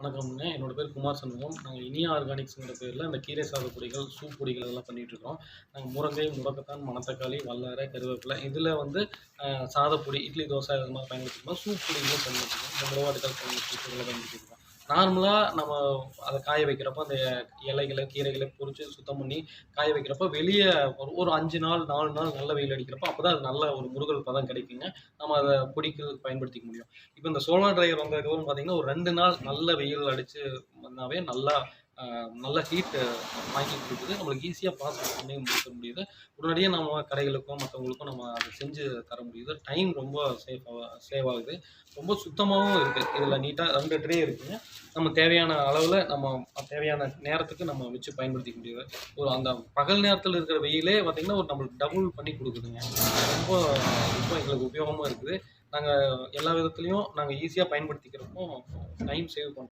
வணக்கம்ங்க. என்னோட பேர் குமார் சண்முகம். நாங்கள் இனியா ஆர்கானிக்ஸுங்கிற பேரில் அந்த கீரை சாத பொடிகள் சூப் பொடிகள் இதெல்லாம் பண்ணிகிட்ருக்கோம் நாங்கள் முருங்கை முடக்கத்தான் மணத்தக்காளி வல்லாரை கருவேப்பிலை இதில் வந்து சாதப்பொடி இட்லி தோசை இது மாதிரி பயன்படுத்திக்கிறோம் சூப் பொடிகளும் பயன்படுத்திக்கிறோம் இந்த மிளகாட்டுகள் சூப்புகளை பயன்படுத்திக்கிறோம் நார்மலாக நம்ம அதை காய வைக்கிறப்போ அந்த இலைகளை கீரைகளை பொறிச்சு சுத்தம் பண்ணி காய வைக்கிறப்போ வெளியே ஒரு ஒரு அஞ்சு நாள் நாலு நாள் நல்ல வெயில் அடிக்கிறப்போ அப்போ தான் அது நல்ல ஒரு முருகல் பதம் கிடைக்குங்க. நம்ம அதை பிடிக்கிறதுக்கு பயன்படுத்திக்க முடியும். இப்போ இந்த சோலார் ட்ரையர் வந்ததுக்கப்புறம் பார்த்தீங்கன்னா ஒரு ரெண்டு நாள் நல்ல வெயில் அடித்து வந்தாவே நல்லா நல்ல ஹீட் வாங்கி கொடுக்குது. நம்மளுக்கு ஈஸியாக ப்ராசஸ் பண்ணி முடிக்க முடியுது. உடனடியாக நம்ம கடைகளுக்கும் மற்றவங்களுக்கும் நம்ம அதை செஞ்சு தர முடியுது. டைம் ரொம்ப சேஃபாக சேவ் ஆகுது. ரொம்ப சுத்தமாகவும் இருக்குது இதில் நீட்டாக ரெண்டு ட்ரே இருக்குங்க நம்ம தேவையான அளவில் நம்ம தேவையான நேரத்துக்கு நம்ம வச்சு பயன்படுத்திக்க முடியுது. ஒரு அந்த பகல் நேரத்தில் இருக்கிற வெயிலே பார்த்திங்கன்னா ஒரு நம்மளுக்கு டபுள் பண்ணி கொடுக்குதுங்க. ரொம்ப ரொம்ப எங்களுக்கு உபயோகமாக இருக்குது. நாங்கள் எல்லா விதத்துலேயும் நாங்கள் ஈஸியாக பயன்படுத்திக்கிறப்போ டைம் சேவ் பண்ணுறோம்